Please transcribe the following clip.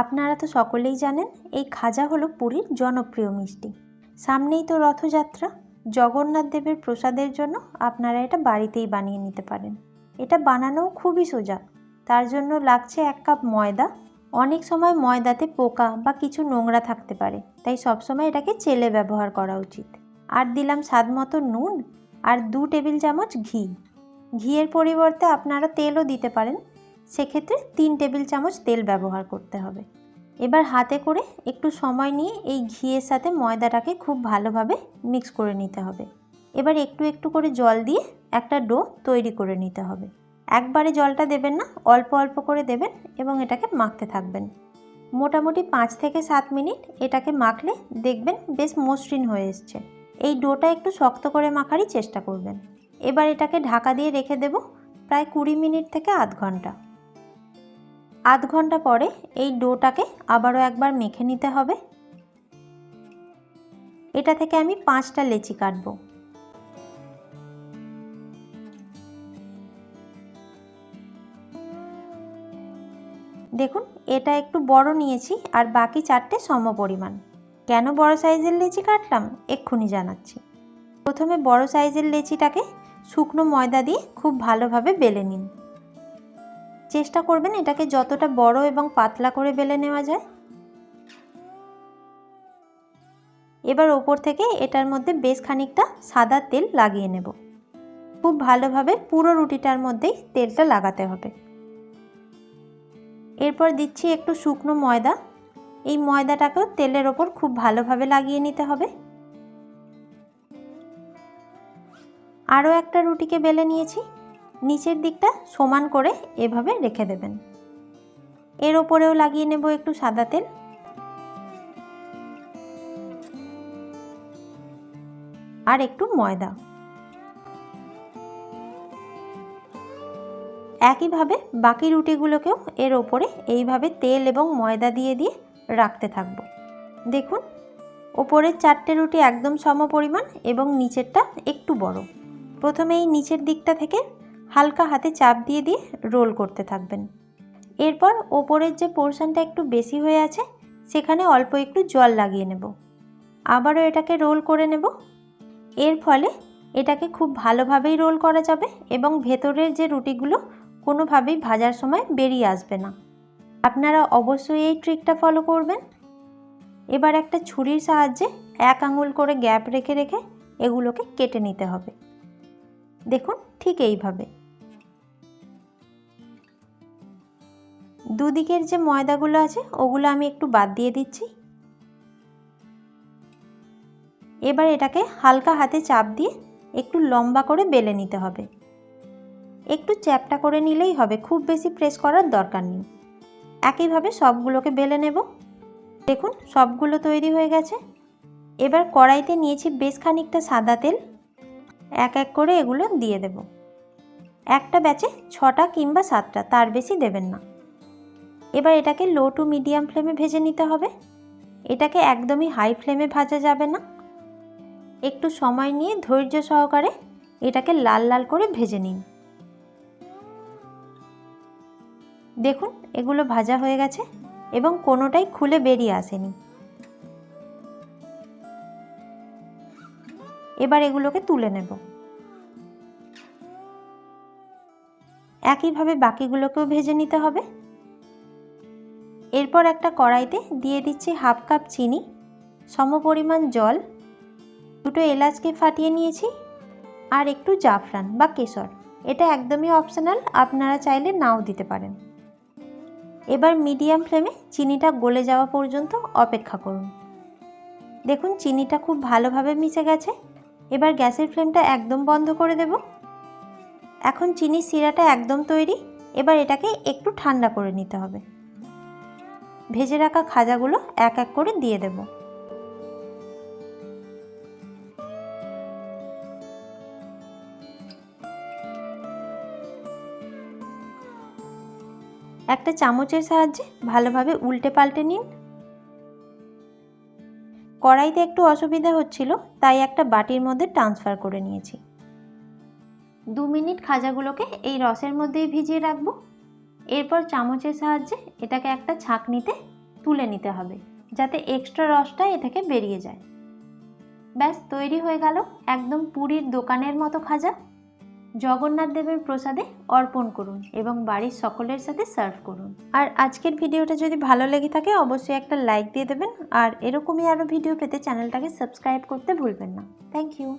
আপনারা তো সকলেই জানেন, এই খাজা হলো পুরীর জনপ্রিয় মিষ্টি। সামনেই তো রথযাত্রা। জগন্নাথ দেবের প্রসাদের জন্য আপনারা এটা বাড়িতেই বানিয়ে নিতে পারেন। এটা বানানোও খুবই সোজা। তার জন্য লাগছে এক কাপ ময়দা। অনেক সময় ময়দাতে পোকা বা কিছু নোংরা থাকতে পারে, তাই সবসময় এটাকে চেলে ব্যবহার করা উচিত। আর দিলাম স্বাদ মতো নুন আর দু টেবিল চামচ ঘি। ঘিয়ের পরিবর্তে আপনারা তেলও দিতে পারেন। সেক্ষেত্রে তিন টেবিল চামচ তেল ব্যবহার করতে হবে। এবার হাতে করে একটু সময় নিয়ে এই ঘিয়ের সাথে ময়দাটাকে খুব ভালোভাবে মিক্স করে নিতে হবে। এবার একটু একটু করে জল দিয়ে একটা ডো তৈরি করে নিতে হবে। একবারে জলটা দেবেন না, অল্প অল্প করে দেবেন এবং এটাকে মাখতে থাকবেন। মোটামুটি পাঁচ থেকে সাত মিনিট এটাকে মাখলে দেখবেন বেশ মসৃণ হয়ে এসছে। এই ডোটা একটু শক্ত করে মাখারই চেষ্টা করবেন। এবার এটাকে ঢাকা দিয়ে রেখে দেব প্রায় কুড়ি মিনিট থেকে আধ ঘণ্টা। আধ ঘণ্টা পরে এই ডোটাকে আবারও একবার মেখে নিতে হবে। এটা থেকে আমি পাঁচটা লেচি কাটবো। দেখুন, এটা একটু বড় নিয়েছি আর বাকি চারটে সম পরিমাণ। কেন বড় সাইজের লেচি কাটলাম এক্ষুনি জানাচ্ছি। প্রথমে বড় সাইজের লেচিটাকে শুকনো ময়দা দিয়ে খুব ভালোভাবে বেলে নিন। চেষ্টা করবেন এটাকে যতটা বড় এবং পাতলা করে বেলে নেওয়া যায়। এবার ওপর থেকে এটার মধ্যে বেশ খানিকটা সাদা তেল লাগিয়ে নেব। খুব ভালোভাবে পুরো রুটিটার মধ্যেই তেলটা লাগাতে হবে। এরপর দিচ্ছি একটু শুকনো ময়দা। এই ময়দাটাকেও তেলের ওপর খুব ভালোভাবে লাগিয়ে নিতে হবে। আরও একটা রুটিকে বেলে নিয়েছি। নিচের দিকটা সমান করে এভাবে রেখে দেবেন। এর ওপরেও লাগিয়ে নেব একটু সাদা তেল। আর একটু ময়দা। একইভাবে বাকি রুটিগুলোকেও এর ওপরে এইভাবে তেল এবং ময়দা দিয়ে দিয়ে রাখতে থাকব। দেখুন, ওপরের চারটে রুটি একদম সম পরিমাণ এবং নিচেরটা একটু বড়। প্রথমে এই নিচের দিকটা থেকে হালকা হাতে চাপ দিয়ে দিয়ে রোল করতে থাকবেন। এরপর ওপরের যে পোর্শনটা একটু বেশি হয়ে আছে, সেখানে অল্প একটু জল লাগিয়ে নেব। আবারও এটাকে রোল করে নেব। এর ফলে এটাকে খুব ভালোভাবেই রোল করা যাবে এবং ভেতরের যে রুটিগুলো কোনোভাবেই ভাজার সময় বেরিয়ে আসবে না। আপনারা অবশ্যই এই ট্রিকটা ফলো করবেন। এবার একটা ছুরির সাহায্যে এক আঙুল করে গ্যাপ রেখে রেখে এগুলোকে কেটে নিতে হবে। দেখুন, ঠিক এইভাবে। দুদিকের যে ময়দাগুলো আছে, ওগুলো আমি একটু বাদ দিয়ে দিচ্ছি। এবার এটাকে হালকা হাতে চাপ দিয়ে একটু লম্বা করে বেলে নিতে হবে। একটু চ্যাপটা করে নিলেই হবে, খুব বেশি প্রেস করার দরকার নেই। একইভাবে সবগুলোকে বেলে নেব। দেখুন, সবগুলো তৈরি হয়ে গেছে। এবার কড়াইতে নিয়েছি বেশ খানিকটা সাদা তেল। এক এক করে এগুলো দিয়ে দেব। একটা ব্যাচে ছটা কিংবা সাতটা, তার বেশি দেবেন না। এবার এটাকে লো টু মিডিয়াম ফ্লেমে ভেজে নিতে হবে। এটাকে একদমই হাই ফ্লেমে ভাজা যাবে না। একটু সময় নিয়ে ধৈর্য সহকারে এটাকে লাল লাল করে ভেজে নিন। দেখুন, এগুলো ভাজা হয়ে গেছে এবং কোনোটাই খুলে বেরিয়ে আসেনি। এবার এগুলোকে তুলে নেব। একইভাবে বাকিগুলোকেও ভেজে নিতে হবে। এরপর একটা কড়াইতে দিয়ে দিচ্ছি হাফ কাপ চিনি, সমপরিমাণ জল, দুটো এলাচকে ফাটিয়ে নিয়েছি, আর একটু জাফরান বা কেশর। এটা একদমই অপশনাল আপনারা চাইলে নাও দিতে পারেন। এবার মিডিয়াম ফ্লেমে চিনিটা গলে যাওয়া পর্যন্ত অপেক্ষা করুন। দেখুন, চিনিটা খুব ভালোভাবে মিশে গেছে। এবার গ্যাসের ফ্লেমটা একদম বন্ধ করে দেব। এখন চিনির সিরাটা একদম তৈরি। এবার এটাকে একটু ঠান্ডা করে নিতে হবে। ভেজে রাখা খাজাগুলো এক এক করে দিয়ে দেব। একটা চামচের সাহায্যে ভালোভাবে উল্টে পাল্টে নিন। কড়াইতে একটু অসুবিধা হচ্ছিল, তাই একটা বাটির মধ্যে ট্রান্সফার করে নিয়েছি। দু মিনিট খাজাগুলোকে এই রসের মধ্যেই ভিজিয়ে রাখব। এরপর চামচের সাহায্যে এটাকে একটা ছাঁকনিতে তুলে নিতে হবে, যাতে এক্সট্রা রসটা এ থেকে বেরিয়ে যায়। ব্যাস, তৈরি হয়ে গেল একদম পুরীর দোকানের মতো খাজা। জগন্নাথ দেবের প্রসাদে অর্পণ করুন এবং বাড়ির সকলের সাথে সার্ভ করুন। আর আজকের ভিডিওটা যদি ভালো লেগে থাকে, অবশ্যই একটা লাইক দিয়ে দেবেন। আর এরকমই আরও ভিডিও পেতে চ্যানেলটাকে সাবস্ক্রাইব করতে ভুলবেন না। Thank you